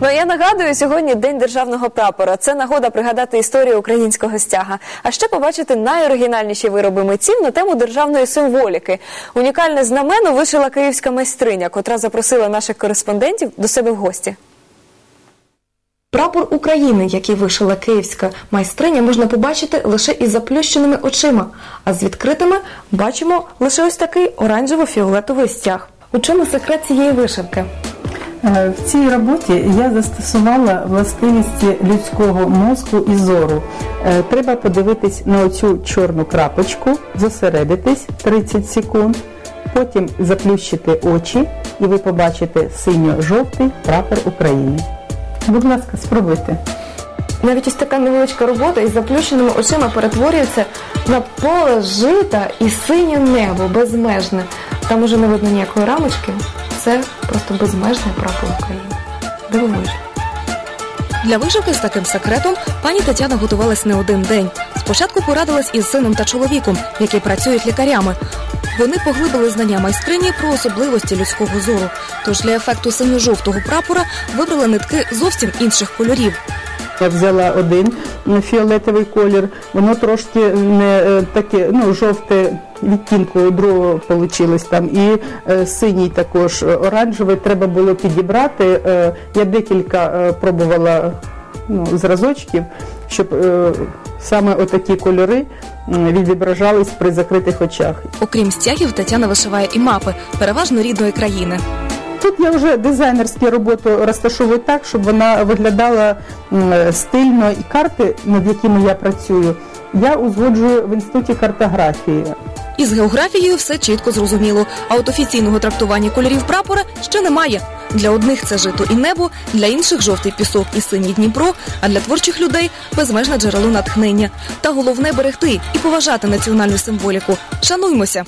Ну я нагадую, сьогодні день державного прапора. Це нагода пригадати історію українського стяга. А ще побачити найоригінальніші вироби митців на тему державної символіки. Унікальне знамено вишила київська майстриня, котра запросила наших кореспондентів до себе в гості. Прапор України, який вишила київська майстриня, можна побачити лише із заплющеними очима, а з відкритими бачимо лише ось такий оранжево-фіолетовий стяг. У чому секрет цієї вишивки? Е, В цій роботі я застосувала властивості людського мозку і зору. Е, Треба подивитись на оцю чорну крапочку, зосередитись 30 секунд, потім заплющити очі, і ви побачите синьо-жовтий прапор України. Будь ласка, спробуйте. Навіть ось така невеличка робота із заплющеними очима перетворюється на поле жита і синє небо безмежне. Там уже не видно ніякої рамочки. Це просто безмежний прапор України. Дивовижно. Для вишивки з таким секретом пані Тетяна готувалась не один день. Спочатку порадилась із сином та чоловіком, які працюють лікарями. Вони поглибили знання майстрині про особливості людського зору. Тож для ефекту синьо-жовтого прапора вибрали нитки зовсім інших кольорів. Я взяла один фіолетовий колір, воно трошки не е, таке, ну, жовте відтінку другого вийшло там. І е, синій також е, оранжевий треба було підібрати. Е, я декілька е, пробувала ну, зразочків, щоб е, саме отакі кольори відображались при закритих очах. Окрім стягів, Тетяна вишиває і мапи, переважно рідної країни. Тут я вже дизайнерську роботу розташовую так, щоб вона виглядала стильно і карти, над якими я працюю, я узгоджую в інституті картографії. Із географією все чітко зрозуміло. А от офіційного трактування кольорів прапора ще немає. Для одних це жито і небо, для інших жовтий пісок і синій Дніпро, а для творчих людей безмежне джерело натхнення. Та головне берегти і поважати національну символіку. Шануймося.